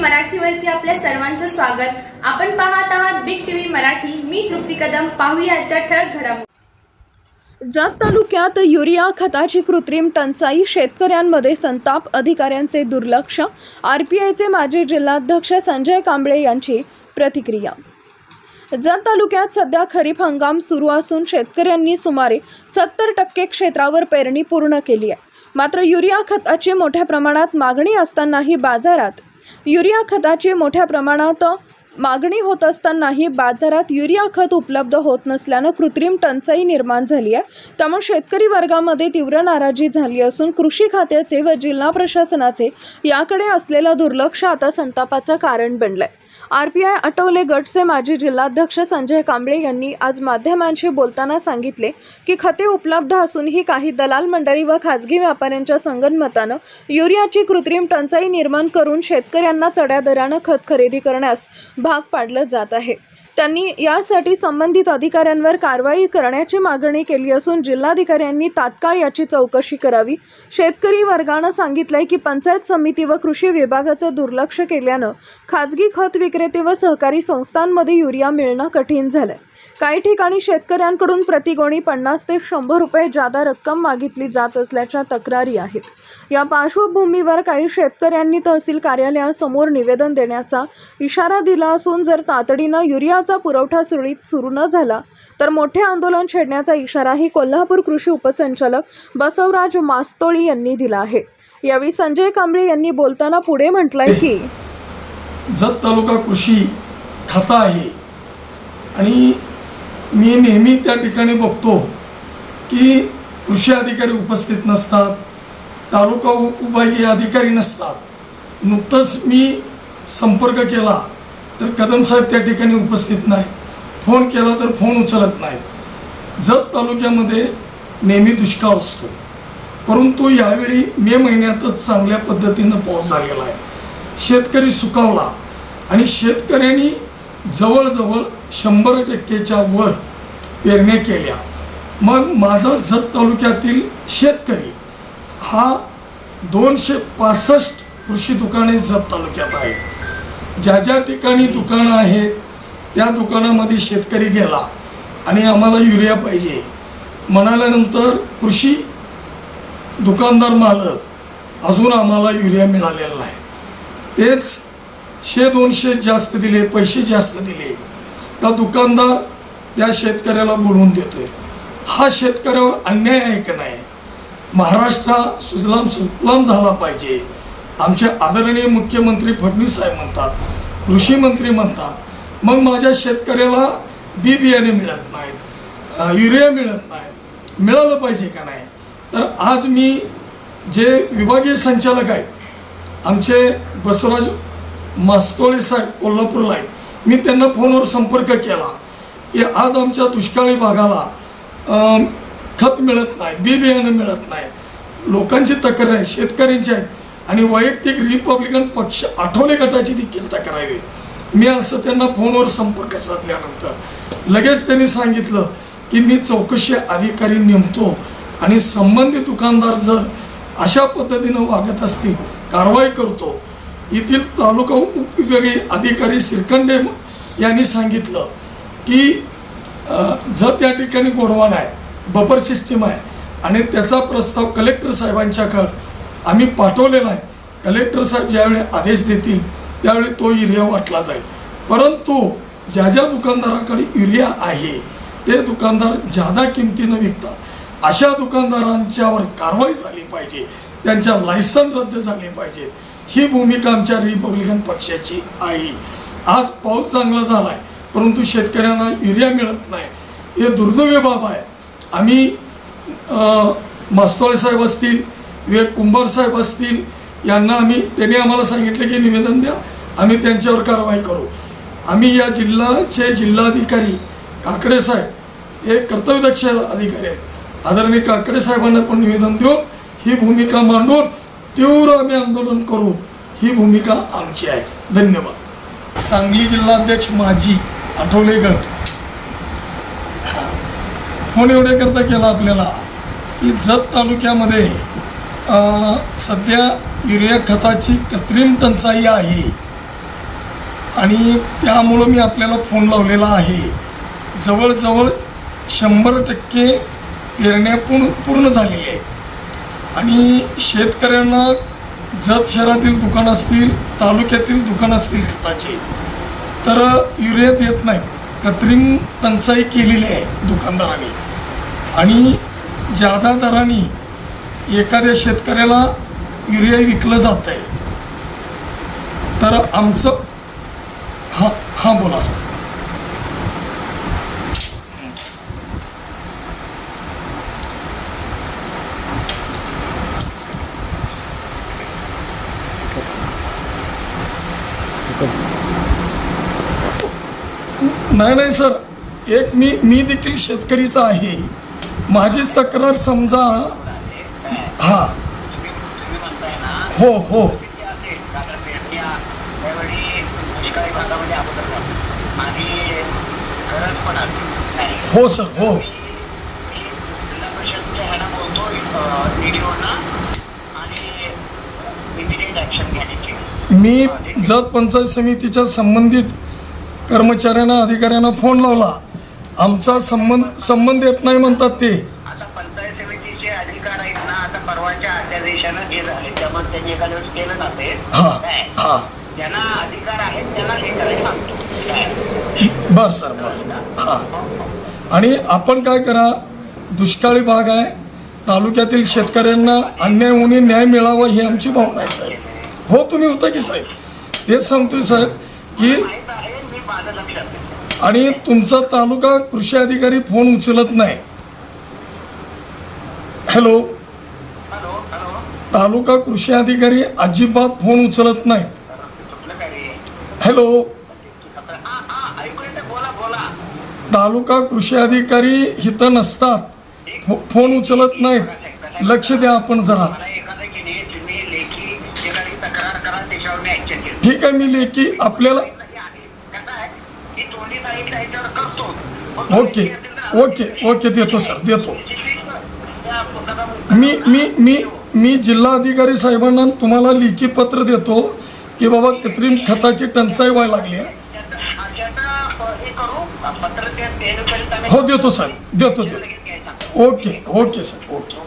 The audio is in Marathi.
मराठीवरती आपल्या सर्वांचं स्वागत. आपण पाहत आहात बिग टीव्ही मराठी. मी तृप्ती कदम. पाहूया ठळक घडामोडी जात तालुक्यात युरिया खताची कृत्रिम टंचाई शेतकऱ्यांमध्ये संताप अधिकाऱ्यांचे दुर्लक्ष आरपीआयचे माजी जिल्हाध्यक्ष संजय कांबळे यांची प्रतिक्रिया. जत तालुक्यात सध्या खरीप हंगाम सुरू असून शेतकऱ्यांनी सुमारे सत्तर टक्के क्षेत्रावर पेरणी पूर्ण केली आहे. मात्र युरिया खताची मोठ्या प्रमाणात मागणी असतानाही बाजारात युरिया खताची मोठ्या प्रमाणात मागणी होत असतानाही बाजारात युरिया खत उपलब्ध होत नसल्यानं कृत्रिम टंचाई निर्माण झाली आहे. त्यामुळे शेतकरी वर्गामध्ये तीव्र नाराजी झाली असून कृषी खात्याचे व जिल्हा प्रशासनाचे याकडे असलेलं दुर्लक्ष आता संतापाचं कारण बनलं आहे पी आय आठवले गटचे माजी जिल्हाध्यक्ष संजय कांबळे यांनी आज माध्यमांशी बोलताना सांगितले की खते उपलब्ध असूनही काही दलाल मंडळी व खाजगी व्यापाऱ्यांच्या संगनमतानं युरियाची कृत्रिम टंचाई निर्माण करून शेतकऱ्यांना चढ्या दरानं खत खरेदी करण्यास भाग पाडलं जात आहे. त्यांनी यासाठी संबंधित अधिकाऱ्यांवर कारवाई करण्याची मागणी केली असून जिल्हाधिकाऱ्यांनी तात्काळ याची चौकशी करावी. शेतकरी वर्गानं सांगितलंय की पंचायत समिती व कृषी विभागाचं दुर्लक्ष केल्यानं खाजगी खत विक्रेते व सहकारी संस्थांमध्ये युरिया मिळणं कठीण झालंय. काही ठिकाणी शेतकऱ्यांकडून प्रतिगोणी पन्नास ते शंभर रुपये जादा रक्कम मागितली जात असल्याच्या तक्रारी आहेत. या पार्श्वभूमीवर काही शेतकऱ्यांनी तहसील कार्यालयासमोर निवेदन देण्याचा इशारा दिला असून जर तातडीनं युरियाचा पुरवठा सुरळीत सुरू न झाला तर मोठे आंदोलन छेडण्याचा इशाराही कोल्हापूर कृषी उपसंचालक बसवराज मास्तोळी यांनी दिला आहे. यावेळी संजय कांबळे यांनी बोलताना पुढे म्हटलंय की जत तालुका कृषी खाता आहे आणि मी नेहमी त्या ठिकाणी बघतो की कृषी अधिकारी उपस्थित नसतात तालुका उपविभागीय अधिकारी नसतात. नुकतंच मी संपर्क केला तर कदम साहेब त्या ठिकाणी उपस्थित नाही फोन केला तर फोन उचलत नाही जत तालुक्यामध्ये नेहमी दुष्काळ असतो. परंतु यावेळी मे महिन्यातच चांगल्या पद्धतीनं पाऊस झालेला आहे. शेतकरी सुकावला आणि शेतकऱ्यांनी जवळजवळ शंभर टक्केच्या वर पेरण्या केल्या. मग माझा जत तालुक्यातील शेतकरी हा दोनशे पासष्ट कृषी दुकाने जत तालुक्यात आहेत. ज्या ज्या ठिकाणी दुकानं आहेत त्या दुकानामध्ये शेतकरी गेला आणि आम्हाला युरिया पाहिजे. म्हणाल्यानंतर कृषी दुकानदार मालक अजून आम्हाला युरिया मिळालेला नाही. तेच शे दोनशे जास्त दिले पैसे जास्त दिले. त्या दुकानदार त्या शेतकऱ्याला बोलवून देतोय. हा शेतकऱ्यावर अन्याय आहे का नाही? महाराष्ट्र सुजलाम सुफलाम झाला पाहिजे. आमचे आदरणीय मुख्यमंत्री फडणवीस साहेब म्हणतात कृषी मंत्री म्हणतात मग माझ्या शेतकऱ्याला बी बियाणे मिळत नाहीत युरिया मिळत नाही मिळालं पाहिजे का नाही? तर आज मी जे विभागीय संचालक आहेत आमचे बसवराज मास्तोळे साहेब कोल्हापूरला आहेत मी त्यांना फोनवर संपर्क केला. की आज आमच्या दुष्काळी भागाला खत मिळत नाही बी बियाणं मिळत नाही. लोकांची तक्रार आहे शेतकऱ्यांची आहे आणि वैयक्तिक रिपब्लिकन पक्ष आठवले गटाची देखील तक्रार आहे. मी असं त्यांना फोनवर संपर्क साधल्यानंतर लगेच त्यांनी सांगितलं की मी चौकशी अधिकारी नेमतो आणि संबंधित दुकानदार जर अशा पद्धतीनं वागत असतील कारवाई करतो येथील तालुका उपविभागीय अधिकारी सिरकंडे यांनी सांगितलं की जर त्या ठिकाणी गोडवान आहे बफर सिस्टीम आहे आणि त्याचा प्रस्ताव कलेक्टर साहेबांच्याकडं आम्ही पाठवलेला आहे कलेक्टर साहेब ज्यावेळी आदेश देतील त्यावेळी तो युरिया वाटला जाईल. परंतु ज्या ज्या दुकानदाराकडे युरिया आहे ते दुकानदार जादा किमतीनं विकतात अशा दुकानदारांच्यावर कारवाई झाली पाहिजे त्यांच्या लायसन रद्द झाले पाहिजेत. ही भूमिका आमच्या रिपब्लिकन पक्षाची आहे. आज पाऊस चांगला झाला आहे परंतु शेतकऱ्यांना युरिया मिळत नाही. हे दुर्दैवी बाब आहे. आम्ही अ, मास्तोळे साहेब असतील विवेक कुंभार साहेब असतील यांना आम्ही त्यांनी आम्हाला सांगितलं की निवेदन द्या आम्ही त्यांच्यावर कारवाई करू. आम्ही या जिल्ह्याचे जिल्हाधिकारी काकडे साहेब हे कर्तव्यदक्ष अधिकारी आहेत. आदरणीय काकडे साहेबांना पण निवेदन देऊन ही भूमिका मांडून तीव्र आम्ही आंदोलन करू ही भूमिका आमची आहे. धन्यवाद. सांगली जिल्हाध्यक्ष माजी आठवले गट. फोन एवढ्याकरता केला आपल्याला की जत तालुक्यामध्ये सध्या युरिया खताची कृत्रिम टंचाई आहे. आणि त्यामुळं मी आपल्याला फोन लावलेला आहे. जवळजवळ शंभर टक्के पेरण्या पूर्ण पूर्ण झालेल्या आहेत. आणि शेतकऱ्यांना जत शहरातील दुकान असतील तालुक्यातील दुकान असतील खताचे तर युरिया देत नाहीत. कृत्रिम टंचाई केलेली आहे दुकानदाराने. आणि जादा दराने एखाद्या शेतकऱ्याला युरिया विकलं जात आहे तर आमचं हां हां बोला सर. नाही नाही सर एक मी मी देखील शेतकरीचा आहे. माझीच तक्रार समजा हां. हो हो. हो सर हो. आणि ॲक्शन मी जत पंचायत समितीच्या संबंधित कर्मचाऱ्यांना अधिकाऱ्यांना फोन लावला. आमचा संबंध संबंध येत नाही म्हणतात ते. आता पंचायत समितीचे अधिकार आहेत ना आता परवाच्या अध्यादेशानं हे झाले त्यामुळे त्यांनी एखाद्या वेळेस केलं नसेल हां काय? हां. ज्यांना अधिकार आहेत त्यांना हे करायला सांगतो. काय? बर सर बर. हां. आणि आपण काय करा दुष्काळी भाग आहे. तालुक्यातील शेतकऱ्यांना अन्याय होणे न्याय मिळावा ही आमची भावना आहे साहेब हो तुम्ही होता की साहेब? तेच सांगतोय साहेब की आणि तुमचा तालुका कृषी अधिकारी फोन उचलत नाही. हॅलो? तालुका कृषी अधिकारी अजिबात फोन उचलत नाहीत. हॅलो? तालुका कृषी अधिकारी हिथं नसतात. फोन उचलत नाहीत. लक्ष द्या आपण जरा मला एखादं की नाही तुम्ही लेखी एखादी तक्रार करा त्याच्यावर मी ऍक्शन घेतो ठीक आहे मी लेखी आपल्याला ओके ओके ओके देतो सर देतो. मी मी मी मी जिल्हा अधिकारी साहेबांना तुम्हाला लेखी पत्र देतो की बाबा कृत्रिम खताची टंचाई व्हायला लागली आहे. हो देतो सर देतो देतो. Okay okay sir okay